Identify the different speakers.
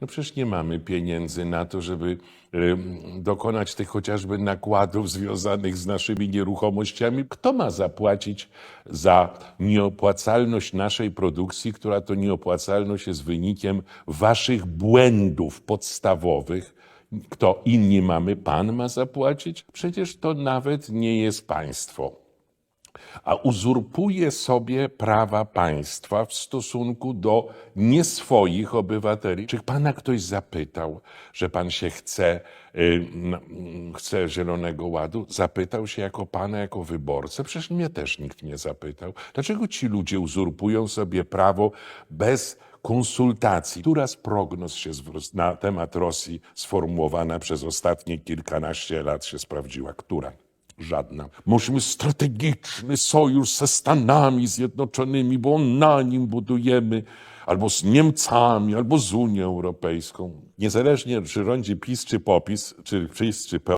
Speaker 1: No przecież nie mamy pieniędzy na to, żeby em, dokonać tych chociażby nakładów związanych z naszymi nieruchomościami. Kto ma zapłacić za nieopłacalność naszej produkcji, która to nieopłacalność jest wynikiem waszych błędów podstawowych? Kto inni mamy? Pan ma zapłacić? Przecież to nawet nie jest państwo a uzurpuje sobie prawa państwa w stosunku do nieswoich obywateli. Czy pana ktoś zapytał, że pan się chce, y, chce Zielonego Ładu? Zapytał się jako pana, jako wyborcę? Przecież mnie też nikt nie zapytał. Dlaczego ci ludzie uzurpują sobie prawo bez konsultacji? Która z prognoz się na temat Rosji sformułowana przez ostatnie kilkanaście lat się sprawdziła? Która? Żadna. Musimy strategiczny sojusz ze Stanami Zjednoczonymi, bo na nim budujemy, albo z Niemcami, albo z Unią Europejską. Niezależnie, czy rządzi PiS, czy POPIS, czy PiS, czy PO,